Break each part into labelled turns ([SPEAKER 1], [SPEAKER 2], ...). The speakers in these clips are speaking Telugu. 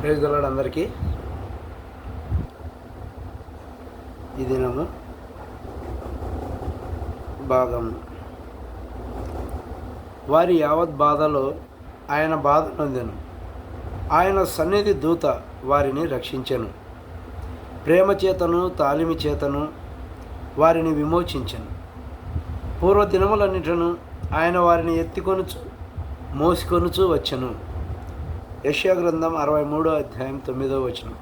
[SPEAKER 1] ప్రేజ్ గలడు అందరికీ. ఈ దినము భాగం. వారి యావత్ బాధలో ఆయన బాధ నొందెను ఆయన సన్నిధి దూత వారిని రక్షించెను. ప్రేమ చేతను తాలిమి చేతను వారిని విమోచించెను. పూర్వ దినములన్నిటను ఆయన వారిని ఎత్తికొనుచు మోసికొనుచు వచ్చెను. యశ్యా గ్రంథం అరవై మూడో అధ్యాయం తొమ్మిదో వచనం.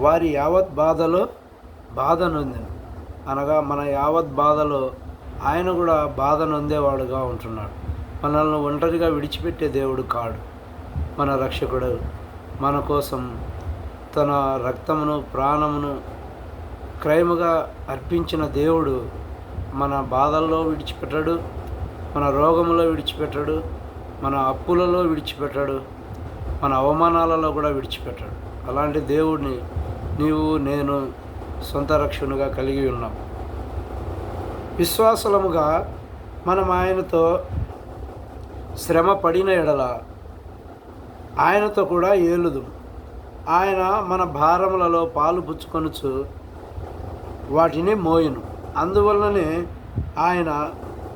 [SPEAKER 1] వారి యావత్ బాధలో బాధ నొందిన. అనగా మన యావత్ బాధలో ఆయన కూడా బాధ నొందేవాడుగా ఉంటున్నాడు. మనల్ని ఒంటరిగా విడిచిపెట్టే దేవుడు కాడు. మన రక్షకుడు మన కోసం తన రక్తమును ప్రాణమును క్రైముగా అర్పించిన దేవుడు మన బాధల్లో విడిచిపెట్టడు మన రోగంలో విడిచిపెట్టడు మన అప్పులలో విడిచిపెట్టాడు. మన అవమానాలలో కూడా విడిచిపెట్టాడు. అలాంటి దేవుడిని నీవు నేను సొంత రక్షణగా కలిగి ఉన్నాం. విశ్వాసలముగా మనం ఆయనతో శ్రమ పడిన ఎడల ఆయనతో కూడా ఏలుదు. ఆయన మన భారములలో పాలు పుచ్చుకొనుచు వాటిని మోయును. అందువలననే ఆయన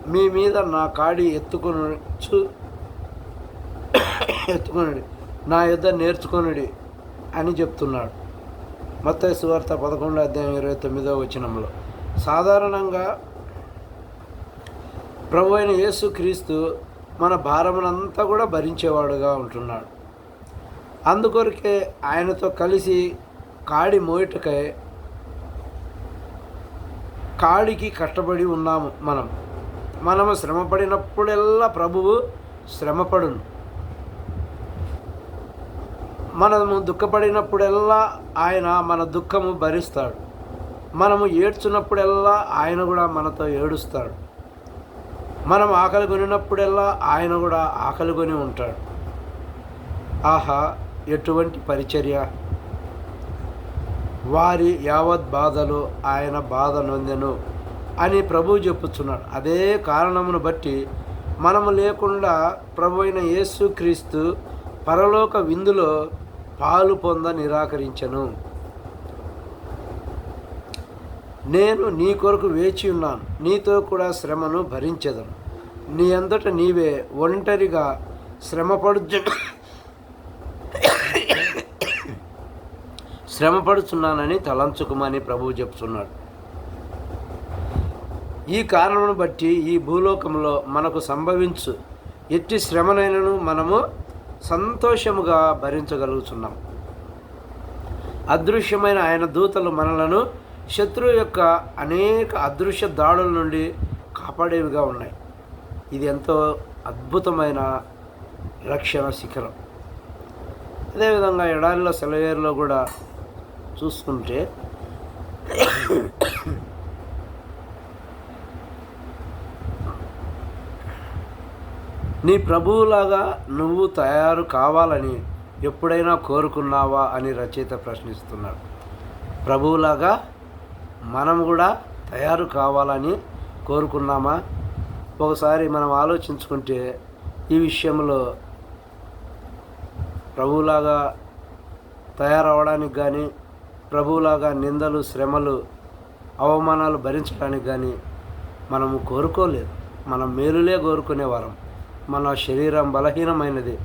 [SPEAKER 1] మీ మీద నా కాడి ఎత్తుకొనచ్చు ఎత్తుకొనడి నా యుద్ధ నేర్చుకొనడి అని చెప్తున్నాడు. మొత్తం సువార్త పదకొండు అధ్యాయం ఇరవై తొమ్మిదో వచనంలో. సాధారణంగా ప్రభు అయిన యేసుక్రీస్తు మన భారమునంతా కూడా భరించేవాడుగా ఉంటున్నాడు. అందుకొరకే ఆయనతో కలిసి కాడి మోయటకై కాడికి కష్టపడి ఉన్నాము మనం. మనము శ్రమపడినప్పుడెల్లా ప్రభువు శ్రమపడును. మనము దుఃఖపడినప్పుడెల్లా ఆయన మన దుఃఖము భరిస్తాడు. మనము ఏడ్చున్నప్పుడెల్లా ఆయన కూడా మనతో ఏడుస్తాడు. మనం ఆకలి కొనినప్పుడెల్లా ఆయన కూడా ఆకలి కొని ఉంటాడు. ఆహా ఎటువంటి పరిచర్య? వారి యావత్ బాధలు ఆయన బాధ నొందెను అని ప్రభు చెప్పుచున్నాడు. అదే కారణమును బట్టి మనము లేకుండా ప్రభు అయిన యేసుక్రీస్తు పరలోక విందులో పాలు పొంద నిరాకరించను. నేను నీ కొరకు వేచి ఉన్నాను. నీతో కూడా శ్రమను భరించదను. నీ అంతట నీవే ఒంటరిగా శ్రమపడుచు శ్రమపడుచున్నానని తలంచుకుమని ప్రభువు చెప్తున్నాడు. ఈ కారణమును బట్టి ఈ భూలోకంలో మనకు సంభవించు ఎట్టి శ్రమనైనను మనము సంతోషముగా భరించగలుగుతున్నాం అదృశ్యమైన ఆయన దూతలు మనలను శత్రువు యొక్క అనేక అదృశ్య దాడుల నుండి కాపాడేవిగా ఉన్నాయి. ఇది ఎంతో అద్భుతమైన రక్షణ శిఖరం. అదేవిధంగా ఎడారిలో సెలవేరులో కూడా చూసుకుంటే నీ ప్రభువులాగా నువ్వు తయారు కావాలని ఎప్పుడైనా కోరుకున్నావా అని రచయిత ప్రశ్నిస్తున్నాడు. ప్రభువులాగా మనం కూడా తయారు కావాలని కోరుకున్నామా? ఒకసారి మనం ఆలోచించుకుంటే ఈ విషయంలో ప్రభువులాగా తయారవడానికి కానీ ప్రభువులాగా నిందలు శ్రమలు అవమానాలు భరించడానికి కానీ మనము కోరుకోలేదు. మనం మేలులే కోరుకునేవారం. మన శరీరం బలహీనమైనది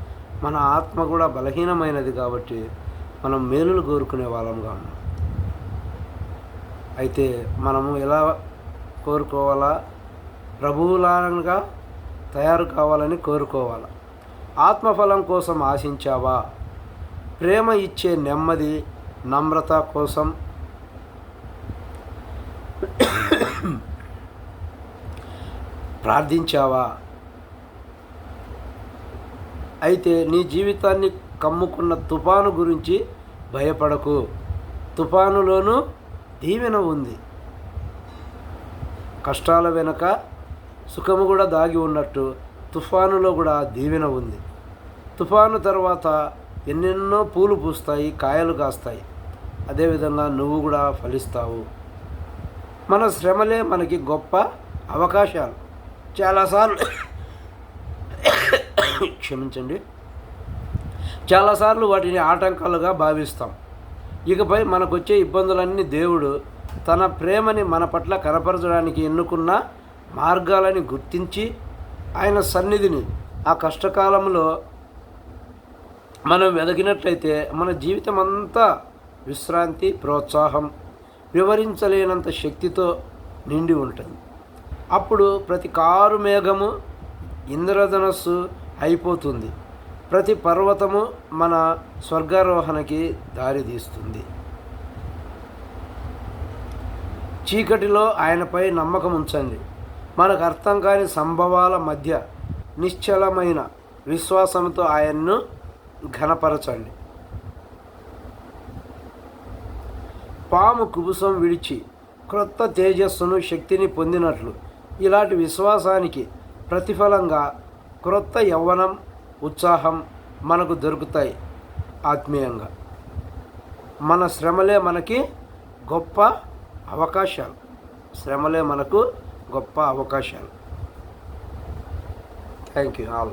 [SPEAKER 1] మన ఆత్మ కూడా బలహీనమైనది కాబట్టి మనం మేలును కోరుకునే వాళ్ళంగా ఉన్నాం. అయితే మనము ఎలా కోరుకోవాలా? ప్రభువులాగా తయారు కావాలని కోరుకోవాలి? ఆత్మఫలం కోసం ఆశించావా? ప్రేమ ఇచ్చే నెమ్మది నమ్రత కోసం ప్రార్థించావా? అయితే నీ జీవితాన్ని కమ్ముకున్న తుఫాను గురించి భయపడకు. తుఫానులోనూ దీవెన ఉంది. కష్టాల వెనుక సుఖము కూడా దాగి ఉన్నట్టు తుఫానులో కూడా దీవెన ఉంది. తుఫాను తర్వాత ఎన్నెన్నో పూలు పూస్తాయి కాయలు కాస్తాయి. అదేవిధంగా నువ్వు కూడా ఫలిస్తావు. మన శ్రమలే మనకి గొప్ప అవకాశాలు. చాలాసార్లు క్షమించండి. చాలాసార్లు వాటిని ఆటంకాలుగా భావిస్తాం. ఇకపై మనకు వచ్చే ఇబ్బందులన్నీ దేవుడు తన ప్రేమని మన పట్ల కనపరచడానికి ఎన్నుకున్న మార్గాలని గుర్తించి ఆయన సన్నిధిని ఆ కష్టకాలంలో మనం వెదగినట్లయితే మన జీవితం అంతా విశ్రాంతి ప్రోత్సాహం వివరించలేనంత శక్తితో నిండి ఉంటుంది. అప్పుడు ప్రతి కారు మేఘము ఇంద్రధనస్సు అయిపోతుంది. ప్రతి పర్వతము మన స్వర్గారోహణకి దారితీస్తుంది చీకటిలో ఆయనపై నమ్మకం ఉంచండి. మనకు అర్థం కాని సంభవాల మధ్య నిశ్చలమైన విశ్వాసంతో ఆయన్ను ఘనపరచండి. పాము కుబుసం విడిచి క్రొత్త తేజస్సును శక్తిని పొందినట్లు ఇలాంటి విశ్వాసానికి ప్రతిఫలంగా క్రొత్త యవ్వనం ఉత్సాహం మనకు దొరుకుతాయి ఆత్మీయంగా. మన శ్రమలే మనకి గొప్ప అవకాశాలు. శ్రమలే మనకు గొప్ప అవకాశాలు. Thank you all